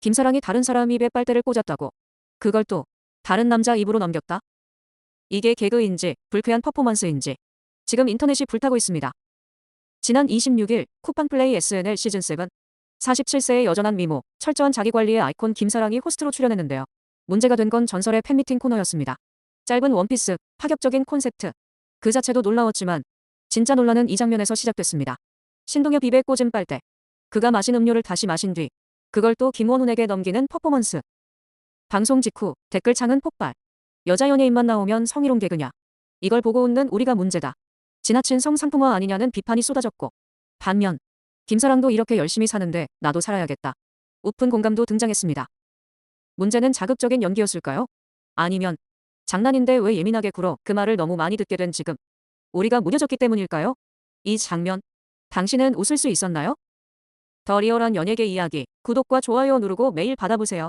김사랑이 다른 사람 입에 빨대를 꽂았다고. 그걸 또 다른 남자 입으로 넘겼다. 이게 개그인지 불쾌한 퍼포먼스인지 지금 인터넷이 불타고 있습니다. 지난 26일 쿠팡플레이 SNL 시즌7 47세의 여전한 미모, 철저한 자기관리의 아이콘 김사랑이 호스트로 출연했는데요. 문제가 된 건 전설의 팬미팅 코너였습니다. 짧은 원피스, 파격적인 콘셉트. 그 자체도 놀라웠지만 진짜 논란은 이 장면에서 시작됐습니다. 신동엽 입에 꽂은 빨대. 그가 마신 음료를 다시 마신 뒤 그걸 또 김원훈에게 넘기는 퍼포먼스. 방송 직후 댓글창은 폭발. 여자 연예인만 나오면 성희롱 개그냐. 이걸 보고 웃는 우리가 문제다. 지나친 성상품화 아니냐는 비판이 쏟아졌고 반면 김사랑도 이렇게 열심히 사는데 나도 살아야겠다. 오픈 공감도 등장했습니다. 문제는 자극적인 연기였을까요? 아니면 장난인데 왜 예민하게 굴어 그 말을 너무 많이 듣게 된 지금 우리가 무뎌졌기 때문일까요? 이 장면 당신은 웃을 수 있었나요? 더 리얼한 연예계 이야기 구독과 좋아요 누르고 매일 받아보세요.